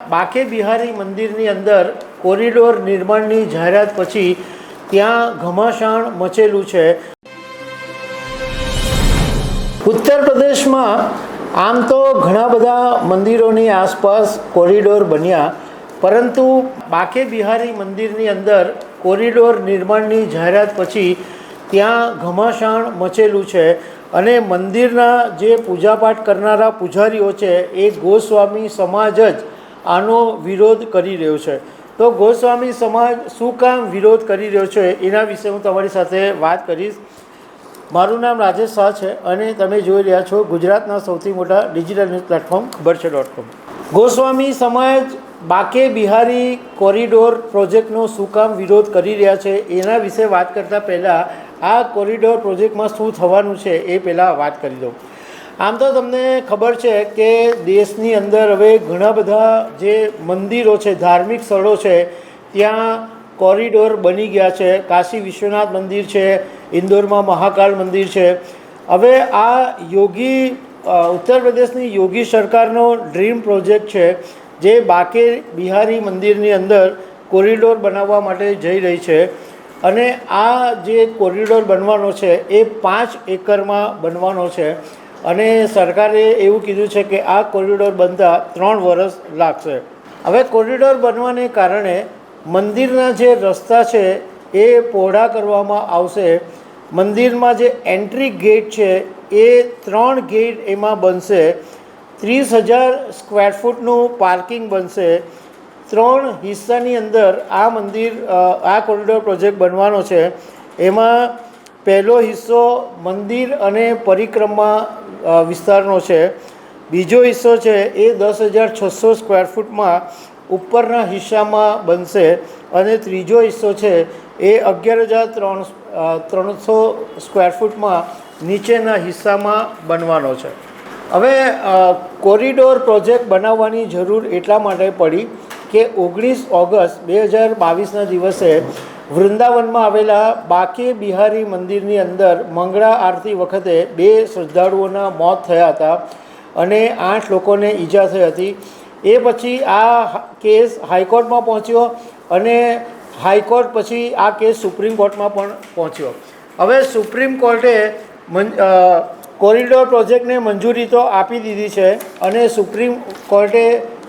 બાકે બિહારી મંદિરની અંદર કોરિડોર નિર્માણની જાહેરાત પછી ત્યાં ઘમાસાણ મચેલું છે. ઉત્તર પ્રદેશમાં આમ તો ઘણા બધા મંદિરોની આસપાસ કોરિડોર બન્યા, પરંતુ બાકે બિહારી મંદિરની અંદર કોરિડોર નિર્માણની જાહેરાત પછી ત્યાં ઘમાસાણ મચેલું છે અને મંદિરના જે પૂજાપાઠ કરનારા પૂજારીઓ છે એ ગોસ્વામી સમાજ જ આનો વિરોધ કરી રહ્યો છે. તો ગોસ્વામી સમાજ શું કામ વિરોધ કરી રહ્યો છે એના વિશે હું તમારી સાથે વાત કરીશ. મારું નામ રાજેશ શાહ છે અને તમે જોઈ રહ્યા છો ગુજરાતના સૌથી મોટા ડિજિટલ ન્યૂઝ પ્લેટફોર્મ ખબર છે ડોટ કોમ. ગોસ્વામી સમાજ બાકે બિહારી કોરિડોર પ્રોજેક્ટનો શું કામ વિરોધ કરી રહ્યા છે એના વિશે વાત કરતાં પહેલાં આ કોરિડોર પ્રોજેક્ટમાં શું થવાનું છે એ પહેલાં વાત કરી દઉં. આમ તો તમને ખબર છે કે દેશની અંદર હવે ઘણા બધા જે મંદિરો છે, ધાર્મિક સ્થળો છે, ત્યાં કોરિડોર બની ગયા છે. કાશી વિશ્વનાથ મંદિર છે, ઇન્દોરમાં મહાકાલ મંદિર છે. હવે આ યોગી ઉત્તર પ્રદેશની યોગી સરકારનો ડ્રીમ પ્રોજેક્ટ છે, જે બાકે બિહારી મંદિરની અંદર કોરિડોર બનાવવા માટે જઈ રહી છે. અને આ જે કોરિડોર બનવાનો છે, એ પાંચ એકરમાં બનવાનો છે. અને સરકારે એવું કીધું છે કે આ કોરિડોર બનતા ત્રણ વર્ષ લાગશે. હવે કોરિડોર બનવાને કારણે મંદિરના જે રસ્તા છે એ પહોળા કરવામાં આવશે. મંદિરમાં જે એન્ટ્રી ગેટ છે એ ત્રણ ગેટ એમાં બનશે. ત્રીસ હજાર સ્ક્વેર ફૂટનું પાર્કિંગ બનશે. ત્રણ હિસ્સાની અંદર આ મંદિર આ કોરિડોર પ્રોજેક્ટ બનવાનો છે. એમાં પહેલો હિસ્સો મંદિર અને પરિક્રમા વિસ્તારનો છે. બીજો હિસ્સો છે એ દસ હજાર છસો સ્ક્વેર ફૂટમાં ઉપરના હિસ્સામાં બનશે અને ત્રીજો હિસ્સો છે એ અગિયાર હજાર ત્રણ ત્રણસો સ્ક્વેર ફૂટમાં નીચેના હિસ્સામાં બનવાનો છે. હવે કોરિડોર પ્રોજેક્ટ બનાવવાની જરૂર એટલા માટે પડી કે ઓગણીસ ઓગસ્ટ બે હજાર બાવીસના દિવસે વૃંદાવનમાં આવેલા બાકે બિહારી મંદિરની અંદર મંગળા આરતી વખતે બે શ્રદ્ધાળુઓના મોત થયા હતા અને આઠ લોકોને ઈજા થઈ હતી. એ પછી આ કેસ હાઈકોર્ટમાં પહોંચ્યો અને હાઈકોર્ટ પછી આ કેસ સુપ્રીમ કોર્ટમાં પણ પહોંચ્યો. હવે સુપ્રીમ કોર્ટે કોરિડોર પ્રોજેક્ટને મંજૂરી તો આપી દીધી છે અને સુપ્રીમ કોર્ટે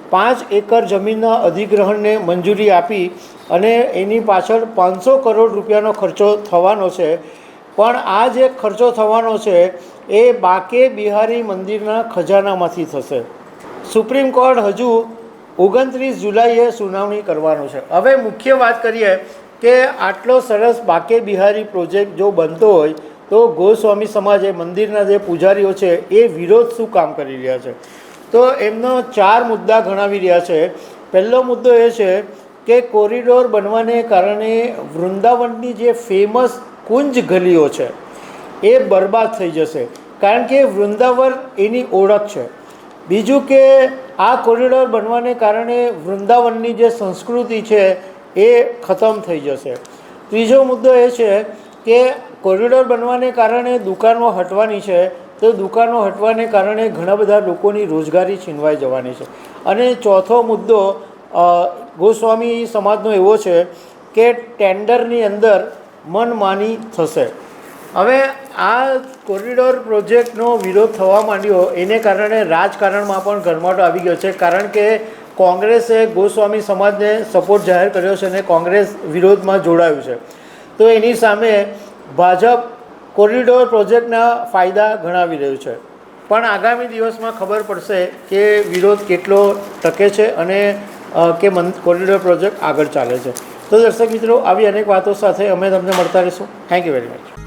પાંચ એકર જમીનના અધિગ્રહણને મંજૂરી આપી અને એની પાછળ પાંચસો કરોડ રૂપિયાનો ખર્ચો થવાનો છે. પણ આ જે ખર્ચો થવાનો છે, એ બાકે બિહારી મંદિરના ખજાનામાંથી થશે. સુપ્રીમ કોર્ટ હજુ ઓગણત્રીસ જુલાઈએ સુનાવણી કરવાનો છે. હવે મુખ્ય વાત કરીએ કે આટલો સરસ બાકે બિહારી પ્રોજેક્ટ જો બનતો હોય, તો ગોસ્વામી સમાજે મંદિરના જે પૂજારીઓ છે, એ વિરોધ શું કામ કરી રહ્યા છે? તો એમનો ચાર મુદ્દા ગણાવી રહ્યા છે. પહેલો મુદ્દો એ છે કે કોરિડોર બનવાને કારણે વૃંદાવનની જે ફેમસ કુંજ ગલીઓ છે, એ બરબાદ થઈ જશે. કારણ કે વૃંદાવન એની ઓળખ છે. બીજું કે આ કોરિડોર બનવાને કારણે વૃંદાવનની જે સંસ્કૃતિ છે, એ ખતમ થઈ જશે. ત્રીજો મુદ્દો એ છે કે કોરિડોર બનવાને કારણે દુકાનો હટવાની છે તો દુકાનો હટવાને કારણે ઘણા બધા લોકોની રોજગારી છીનવાઈ જવાની છે. અને ચોથો મુદ્દો ગોસ્વામી સમાજનો એવો છે કે ટેન્ડરની અંદર મનમાની થશે. હવે આ કોરિડોર પ્રોજેક્ટનો વિરોધ થવા માંડ્યો, એને કારણે રાજકારણમાં પણ ગરમાટો આવી ગયો છે. કારણ કે કોંગ્રેસે ગોસ્વામી સમાજને સપોર્ટ જાહેર કર્યો છે અને કોંગ્રેસ વિરોધમાં જોડાયું છે. તો એની સામે ભાજપ કોરિડોર પ્રોજેક્ટના ફાયદા ગણાવી રહ્યું છે. પણ આગામી દિવસમાં ખબર પડશે કે વિરોધ કેટલો ટકે છે અને કે મન, કોરિડોર પ્રોજેક્ટ આગળ ચાલે છે. તો દર્શક મિત્રો, આવી અનેક વાતો સાથે અમે તમને મળતા રહીશું. Thank you very much